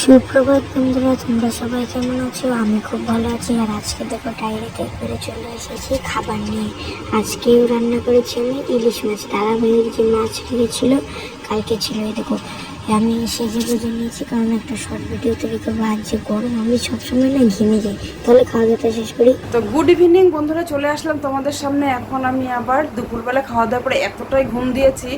সুপ্রভাত বন্ধুরা, তোমরা সবাই কেমন আছো? আমি খুব ভালো আছি। আর আজকে দেখো ডাইরেক্ট করে চলে এসেছি খাবার নিয়ে। আজকেও রান্না করেছি আমি ইলিশ মাছ। তারা ভাইয়ের যে মাছ লেগেছিল কালকে ছিল, এই দেখো আমি সেজে গুজে নিয়েছি, কারণ একটা শর্ট ভিডিও তৈরি করব। আজ যে গরম, আমি সবসময় না ঘেমে যাই। তাহলে খাওয়া দাওয়াটা শেষ করি। তো গুড ইভিনিং বন্ধুরা, চলে আসলাম তোমাদের সামনে। এখন আমি আবার দুপুরবেলা খাওয়া দাওয়ার পরে এতটাই ঘুম দিয়েছি,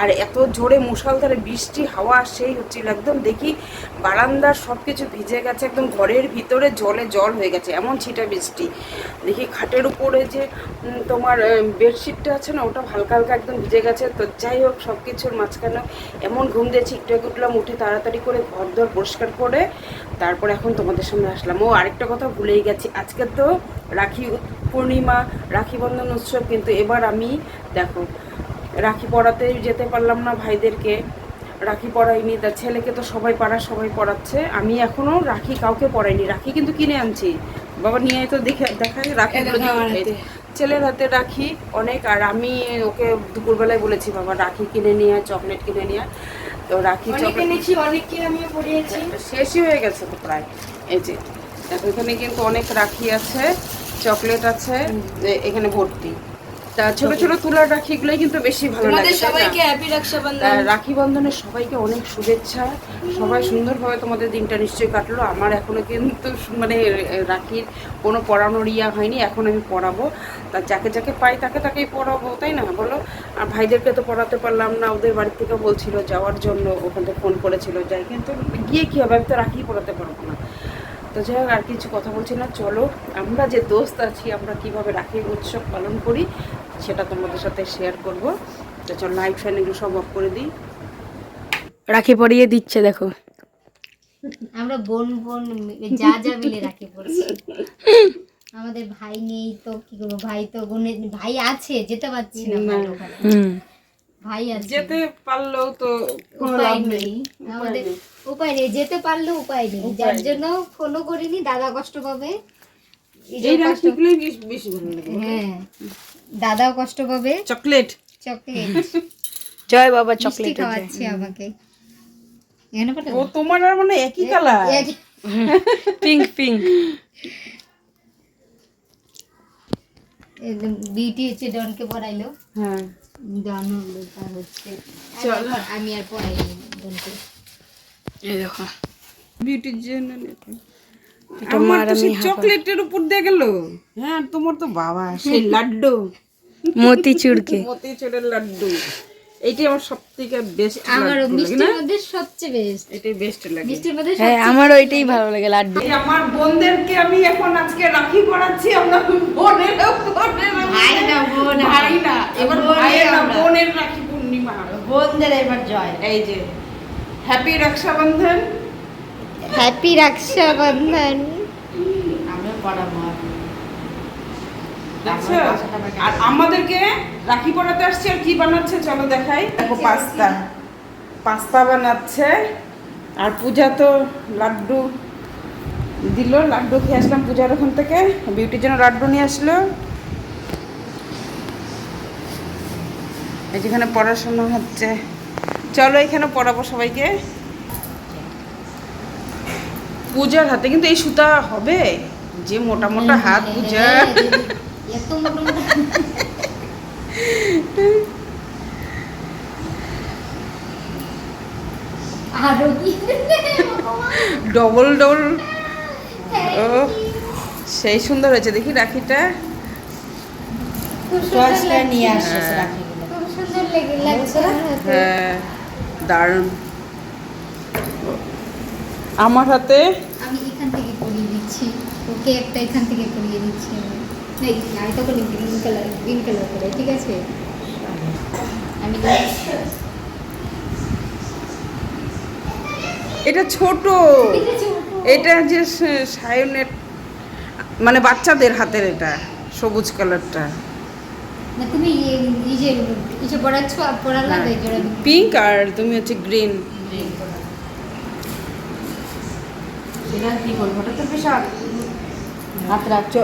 আর এত জোরে মুষলধারে বৃষ্টি, হাওয়া, সেই হচ্ছিল একদম দেখি বারান্দার সব কিছু ভিজে গেছে, একদম ঘরের ভিতরে জলে জল হয়ে গেছে, এমন ছিটা বৃষ্টি। দেখি খাটের উপরে যে তোমার বেডশিটটা আছে না, ওটা হালকা হালকা একদম ভিজে গেছে। তো যাই হোক সব কিছুর মাঝখানে এমন ঘুম দিয়েছি, একটু একটু উঠলাম উঠে তাড়াতাড়ি করে ঘর দর পরিষ্কার করে তারপর এখন তোমাদের সামনে আসলাম। ও আরেকটা কথা ভুলেই গেছি আজকে তো রাখি পূর্ণিমা রাখি বন্ধন উৎসব কিন্তু এবার আমি দেখো রাখি পড়াতে যেতে পারলাম না ভাইদেরকে রাখি পড়াইনি তার ছেলেকে তো সবাই পাড়া সবাই পড়াচ্ছে আমি এখনও রাখি কাউকে পড়াইনি রাখি কিন্তু কিনে আনছি। বাবা নিয়ে তো দেখে দেখাই রাখি ছেলের হাতে রাখি অনেক আর আমি ওকে দুপুরবেলায় বলেছি বাবা রাখি কিনে নিয়ে চকলেট কিনে নিয়ে। তো রাখি শেষই হয়ে গেছে তো প্রায়। এই যে এখানে কিন্তু অনেক রাখি আছে চকলেট আছে এখানে ভর্তি। তা ছোট ছোট তুলার রাখিগুলোই কিন্তু বেশি ভালো লাগে? সবাইকে হ্যাপি রক্ষাবন্ধন। রাখি বন্ধনের সবাইকে অনেক শুভেচ্ছা। সবাই সুন্দরভাবে তোমাদের দিনটা নিশ্চয়ই কাটলো। আমার এখনও কিন্তু মানে রাখির কোনো পড়ানোর ইয়া হয়নি এখন আমি পড়াবো। তা যাকে যাকে পাই তাকে তাকেই পড়াবো তাই না বলো? আর ভাইদেরকে তো পড়াতে পারলাম না ওদের বাড়ি থেকে বলছিল যাওয়ার জন্য ওখান থেকে ফোন করেছিল যাই কিন্তু গিয়ে কী হবে? আমি তো রাখি পড়াতে পারব না। তো যাই হোক আর কিছু কথা বলছি না চলো। আমরা যে দোস্ত আছি আমরা কীভাবে রাখি উৎসব পালন করি সেটা তোমাদের সাথে শেয়ার করব। তো চলো লাইট ফ্যান এগুলো সব অফ করে দিই। রাখি পরিয়ে দিচ্ছে দেখো। আমরা বোন বোন যা যা মিলে রাখি পড়ছি আমাদের ভাই নেই তো কি করব? ভাই তো বোনের ভাই আছে যেতে পারছি না ওখানে। ভাই আছে। যেতে পারলেও তো কোনো উপায় লাভ নেই। আমাদের উপায় নেই যেতে পারলেও উপায় নেই। যার জন্য ফোনও করিনি দাদা কষ্ট পাবে। এই রাখিগুলোই বেশ বেশি ভালো লাগে। হ্যাঁ। দাদাও কষ্ট পাবে। চকলেট। চকলেট। জয় বাবা চকলেট খাওয়াচ্ছে আমাকে। এখানে ও তোমার আর মানে একই কালার পিঙ্ক পিঙ্ক একদম বিউটি হচ্ছে ডনকে পড়াইলো। হ্যাঁ। ডন হচ্ছে। চলো। আমি আর পড়াইনি ডনকে এই দেখো। বিউটির জন্য চকলেটের উপর দিয়ে গেল। হ্যাঁ তোমার তো বাবা সেই লাড্ডু। মতিচুরকে মতিচুরের লাড্ডু। এইটাই আমার সব বেস্ট আমারও মিষ্টির মধ্যে সবচেয়ে বেস্ট এটাই বেস্ট লাগে। মিষ্টির মধ্যে হ্যাঁ ভালো লাগে লাড্ডু। এই আমার বোনদেরকে আমি এখন আজকে রাখি পড়াচ্ছি আমরা বোনের বোনের ভাই না বোন ভাই না এবার ভাইয়ের না বোনের রাখি পূর্ণিমা। বোনদের এবার জয়। এই যে হ্যাপি রক্ষাবন্ধন। হ্যাপি রক্ষাবন্ধন আর আমাদেরকে রাখি পড়াতে আসছে আর কি বানাচ্ছে চলো দেখাই। দেখো পাস্তা। পাস্তা বানাচ্ছে। আর পূজা তো লাড্ডু দিল। লাড্ডু খেয়ে আসলাম পূজার ওখান থেকে। বিউটির জন্য লাড্ডু নিয়ে আসলো। এই যেখানে পড়াশোনা হচ্ছে। চলো এখানে পড়াবো সবাইকে। পূজার হাতে কিন্তু এই সুতা হবে? যে মোটা মোটা হাত পূজা। মোটা মোটা আরও কি? Double double. ও সেই সুন্দর হয়েছে। দেখি রাখিটা। খুব সুন্দর লাগছে। নিয়ে আসছে হ্যাঁ। হ্যাঁ দারুণ। আমার হাতে? আমি এখান থেকে পরিয়ে দিচ্ছি। ওকে একটা এখান থেকে পরিয়ে দিচ্ছি আমি। আরেকটা করে গ্রিন কালার গ্রিন কালার করে ঠিক আছে? আমি এটা ছোট। এটা যে সায়নের মানে বাচ্চাদের হাতের এটা সবুজ কালারটা। না তুমি এই- যে এই যে পড়াচ্ছ পিঙ্ক আর তুমি হচ্ছে গ্রিন সেটা কি করব? ওটা তো বিশাল। হাত রাখছো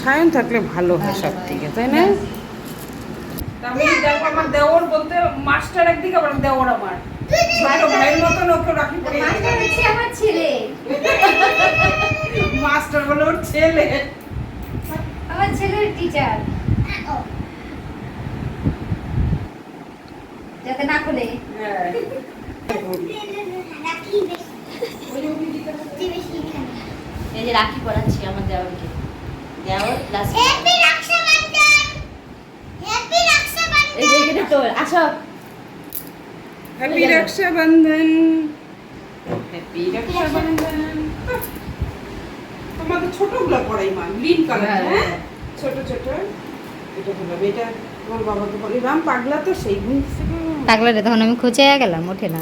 সায়ন থাকলে ভালো হয় সব থেকে তাই না? আমি দেখো আমার দেওর বলতে মাস্টার একদিকে আবার দেওর আমার। ভাইয়ের মতন ওকে রাখি মাস্টার দিলাম। হচ্ছে আমার ছেলে। মাস্টার বলে ওর ছেলে। আমার ছেলের টিচার যাতে না খুলে। হ্যাঁ। এই যে রাখি পড়াচ্ছি আমার দেওয়ারকে দেওয়ার প্লাস এই যে এখানে তোর আসো। হ্যাপি রক্ষাবন্ধন! হ্যাপি রক্ষাবন্ধন! তোমাদের ছোটগুলো পড়াই মা গ্রিন কালার হ্যাঁ, হ্যাঁ? হ্যাঁ। ছোট ছোট। এটা হলো এটা বাবাকে বলি রাম পাগলা তো সেই। পাগলা রে তখন আমি খুঁজে গেলাম ওঠে না।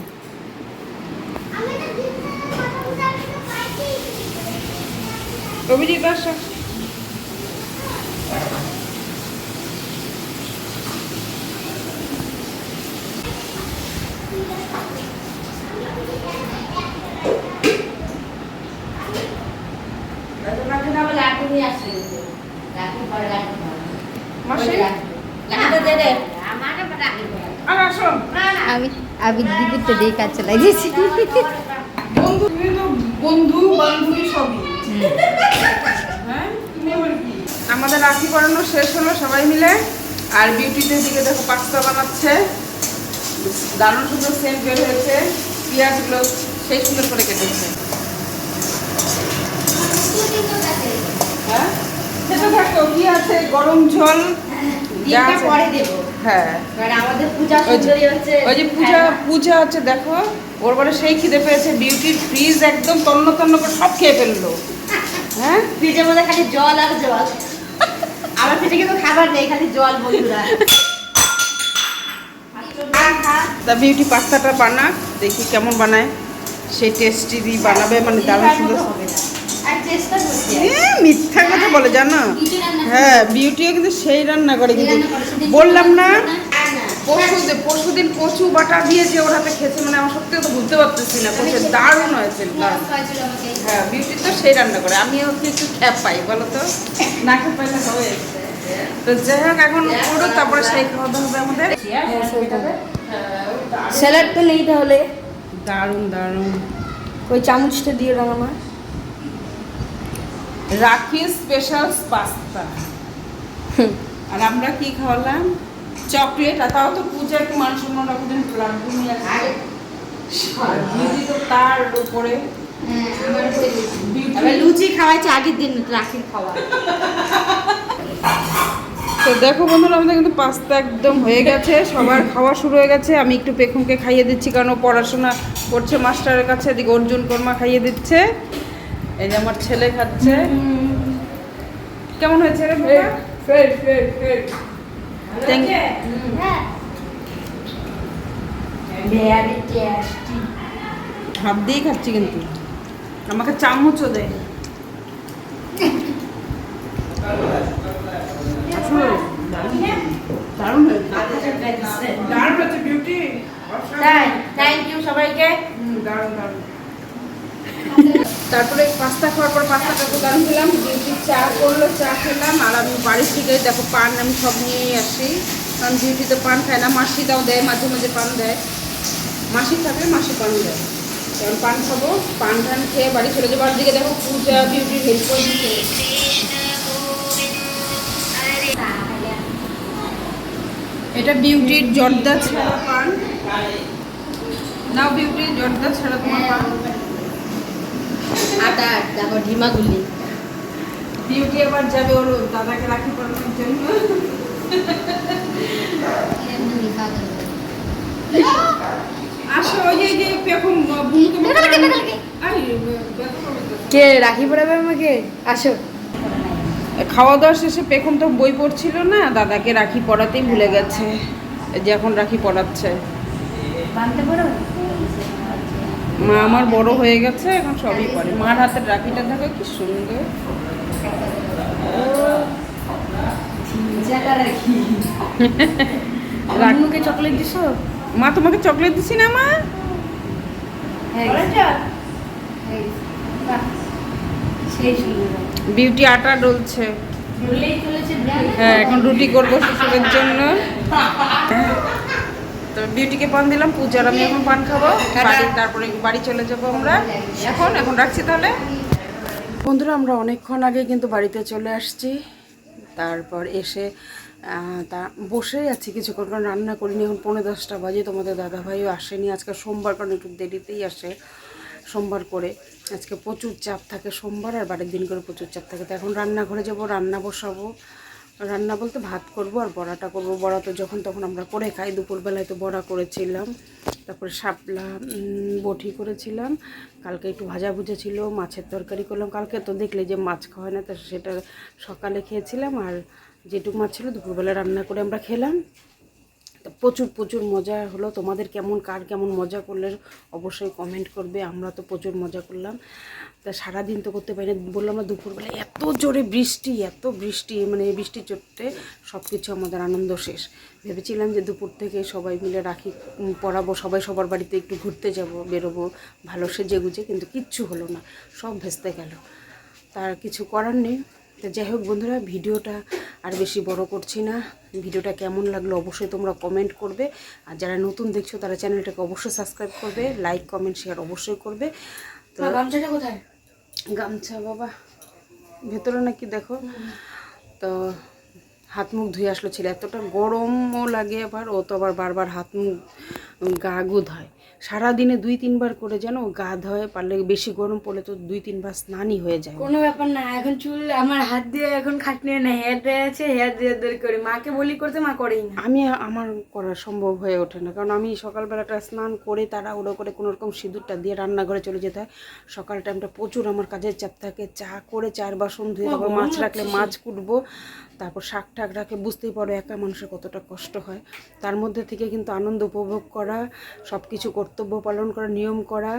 আসো আমি আমি দিদির দিয়ে কাজ চালাই বন্ধু বন্ধু বান্ধবী সবই? আমাদের রাখি পরানো শেষ হলো সবাই মিলে। আর বিউটিতে দিকে দেখো পাস্তা বানাচ্ছে। দারুণ সুন্দর সেন্ট বের হয়েছে। পেঁয়াজগুলো সেই সুন্দর করে কেটেছে। হ্যাঁ? সেটা দেখো কি আছে? গরম জল। যা আছে- হ্যাঁ। দেখো। ওর বলে সেই খিদে পেয়েছে। বিউটির ফ্রিজ একদম তন্ন তন্ন করে সব খেয়ে ফেলল। হ্যাঁ? ফ্রিজের মধ্যে খালি জল আর জল। আমার ফ্রিজে কিন্তু খাবার নেই খালি জল বন্ধুরা। তা বিউটি পাস্তাটা বানাক দেখি কেমন বানায়। সেই টেস্টি দিয়ে বানাবে মানে দারুণ সুন্দর মিথ্যা কথা বলে জানো? হ্যাঁ বিউটিও কিন্তু সেই রান্না করে কিন্তু বললাম না পরশু পরশু দিন কচু বাটা দিয়ে যে ওর হাতে খেয়েছে মানে আমার সত্যি তো বুঝতে পারতেছি না কচু দারুণ হয়েছে হ্যাঁ বিউটি তো সেই রান্না করে আমি ওকে একটু খ্যাপ পাই বলো তো? না খ্যাপ পাইলে হবে। তো যাই হোক এখন করো তারপরে সেই খাওয়া দাওয়া হবে আমাদের। স্যালাড তো নেই তাহলে? দারুণ দারুণ। ওই চামচটা দিয়ে দাও আমার। রাখি স্পেশাল পাস্তা আর আমরা কি খাওয়ালাম? চকলেট আর তাও তো পূজা একটু মান সম্মান রাখবেন লাড্ডু নিয়ে দিদি তো তার উপরে। লুচি খাওয়াইছে আগের দিন রাখির খাওয়া। তো দেখো বন্ধুরা আমাদের কিন্তু পাস্তা একদম হয়ে গেছে সবার খাওয়া শুরু হয়ে গেছে। আমি একটু পেখমকে খাইয়ে দিচ্ছি কারণ ও পড়াশোনা করছে মাস্টারের কাছে এদিকে অর্জুন কর্মা খাইয়ে দিচ্ছে। এই যে আমার ছেলে খাচ্ছে। কেমন হয়েছে রে Thank- ভেরি টেস্টি হাত দিয়েই খাচ্ছি কিন্তু। আমাকে চামচও দেয় আসলে দারুণ হয়েছে। দারুণ হয়েছে বিউটি তাই থ্যাংক ইউ সবাইকে দারুণ দারুণ। তারপরে পাস্তা খাওয়ার পর পাস্তাটা দারুণ খেলাম বিউটি চা করল, চা খেলাম। আর আমি বাড়ির থেকে দেখো পান আমি সব নিয়েই আসি। কারণ বিউটি তো পান খায় না, মাসিটাও দেয়, মাঝে মাঝে পান দেয়। মাসি থাকলে মাসি পান দেয়। কারণ পান খাব, পান টান খেয়ে বাড়ি চলে যাব। আর দিকে দেখো পূজা, বিউটির হেল্প করে এটা বিউটির জর্দা ছাড়া পান। নাও বিউটির জর্দা ছাড়া তোমার পান। আটা দেখো ঢিমাগুলি বিউটি আবার যাবে ওর দাদাকে রাখি পড়ানোর জন্য। কে রাখি পড়াবে আমাকে? আসো। খাওয়া দাওয়া শেষে পেখম তো বই পড়ছিল না দাদাকে রাখি পড়াতেই ভুলে গেছে। যে এখন রাখি পড়াচ্ছে। বানতে পারো? মা আমার বড় হয়ে গেছে এখন সবই করে। মার হাতের রাখিটা দেখো কি সুন্দর। রাখি চকলেট দিছো? মা তোমাকে চকলেট দিছি না মা? হ্যাঁ বিউটি আটা ডলছে। হ্যাঁ এখন রুটি করব শিশুদের জন্য। তো বিউটিকে পান দিলাম পূজার আমি এখন পান খাব। বাড়ি তারপরে বাড়ি চলে যাব আমরা। এখন এখন রাখছি তাহলে। বন্ধুরা আমরা অনেকক্ষণ আগে কিন্তু বাড়িতে চলে আসছি। তারপর এসে তা বসেই আছি কিছুক্ষণ কারণ রান্না করিনি। এখন পনেরো দশটা বাজে তোমাদের দাদাভাইও আসেনি আজকে সোমবার কারণ একটু দেরিতেই আসে সোমবার করে। আজকে প্রচুর চাপ থাকে সোমবার আর বাড়ির দিন করে প্রচুর চাপ থাকে। তো এখন রান্নাঘরে যাব রান্না বসাবো। রান্না বলতে ভাত করব আর বড়াটা করব। বড়া তো যখন তখন আমরা করে খাই। দুপুরবেলায় তো বড়া করেছিলাম। তারপরে শাপলা বটি করেছিলাম। কালকে একটু ভাজা ভুজা ছিল, মাছের তরকারি করলাম। কালকে তো দেখলে যে মাছ খাওয়া না, তো সেটা সকালে খেয়েছিলাম। আর যেটুকু মাছ ছিল, দুপুরবেলা রান্না করে আমরা খেলাম। প্রচুর প্রচুর মজা হলো। তোমাদের কেমন, কার কেমন মজা করলে অবশ্যই কমেন্ট করবে, আমরা তো প্রচুর মজা করলাম। তা সারাদিন তো করতে পারি না। বললাম না, দুপুরবেলা এত জোরে বৃষ্টি, এত বৃষ্টি মানে বৃষ্টি চড়তে সব কিছু আমাদের আনন্দ শেষ। ভেবেছিলাম যে দুপুর থেকে সবাই মিলে রাখি পড়াবো, সবাই সবার বাড়িতে একটু ঘুরতে যাব, বেরোবো, ভালো সেজে গুজে কিন্তু কিচ্ছু হলো না, সব ভেস্তে গেল। তার কিছু করার নেই। তো যাই হোক বন্ধুরা ভিডিওটা আর বেশি বড় করছি না। ভিডিওটা কেমন লাগল অবশ্যই তোমরা কমেন্ট করবে। আর যারা নতুন দেখছ তারা চ্যানেলটাকে অবশ্যই সাবস্ক্রাইব করবে লাইক কমেন্ট শেয়ার অবশ্যই করবে। তো গামছাটা কোথায়? গামছা বাবা ভেতরে নাকি দেখো। তো হাত মুখ ধুয়ে আসলো ছিল এতটা গরমও লাগে আবার ও তো আবার বারবার হাত মুখ গা গু ধয় সারাদিনে দুই তিনবার করে যেন গা ধয় পারলে বেশি গরম পড়লে তো দুই তিনবার স্নানই হয়ে যায়। কোনো ব্যাপার না এখন চুল আমার হাত দিয়ে এখন খাটনি না হেয়ার ড্রাই আছে হেয়ার ড্রাই করি। মাকে বলি করতে মা করেই না। আমি আমার করা সম্ভব হয়ে ওঠে না কারণ আমি সকালবেলাটা স্নান করে তারা উড়ো করে কোনো রকম সিঁদুরটা দিয়ে রান্নাঘরে চলে যেতে হয়। সকাল টাইমটা প্রচুর আমার কাজের চাপ থাকে চা করে চার বাসন ধুয়ে তারপর মাছ রাখলে মাছ কুটবো তারপর শাক টাক রাখে বুঝতেই পারো একা মানুষের কতটা কষ্ট হয়। তার মধ্যে থেকে কিন্তু আনন্দ উপভোগ করা সব কিছু কর্তব্য পালন করা, নিয়ম করা,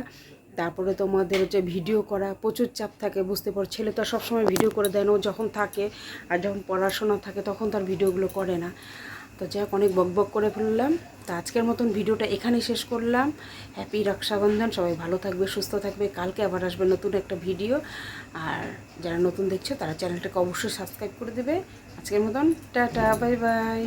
তারপরে তোমাদের হচ্ছে ভিডিও করা, প্রচুর চাপ থাকে, বুঝতে পারো। ছেলে তো সবসময় ভিডিও করে দেয় না, ও যখন থাকে আর যখন পড়াশোনা থাকে তখন তার ভিডিওগুলো করে না। তো যাই হোক, অনেক বক বক করে ফেললাম। তো আজকের মতন ভিডিওটা এখানেই শেষ করলাম। হ্যাপি রক্ষাবন্ধন, সবাই ভালো থাকবে, সুস্থ থাকবে। কালকে আবার আসবে নতুন একটা ভিডিও আর যারা নতুন দেখছ, তারা চ্যানেলটাকে অবশ্যই সাবস্ক্রাইব করে দেবে। আজকের মতন, টাটা বাই বাই